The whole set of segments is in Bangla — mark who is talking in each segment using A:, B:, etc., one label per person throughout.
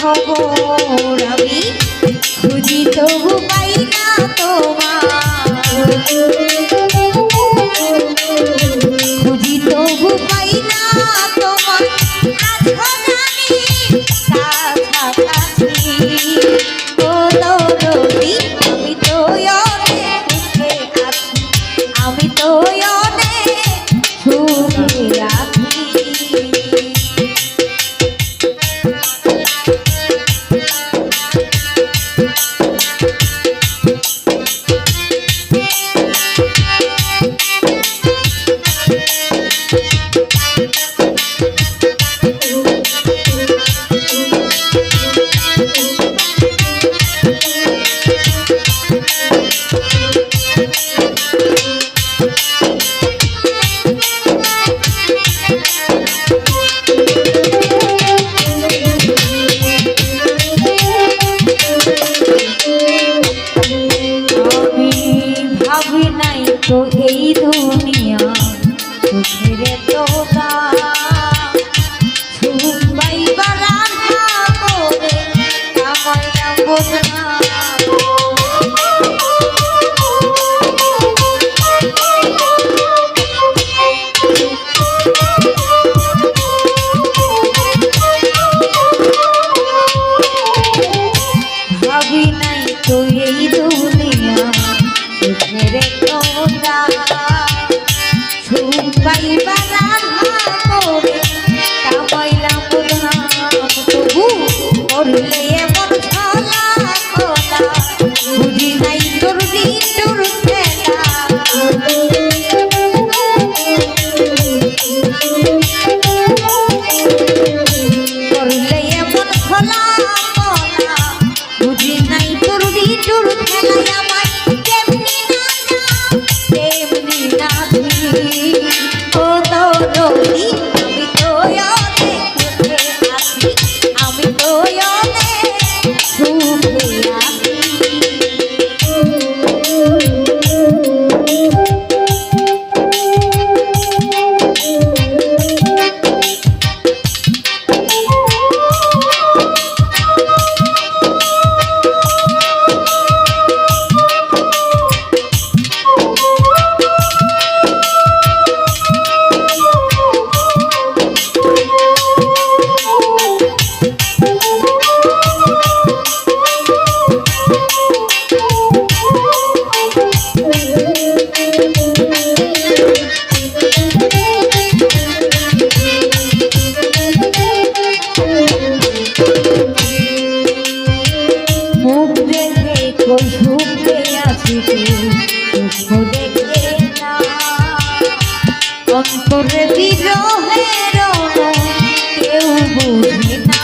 A: খবর আমি। খুঁজি তবু পাই না তোমার। খুঁজি তবু পাই Thank you. অন্তরে বিরহের কেউ বুঝে না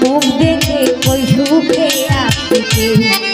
A: মুখ দেখে কই সুখে আপনি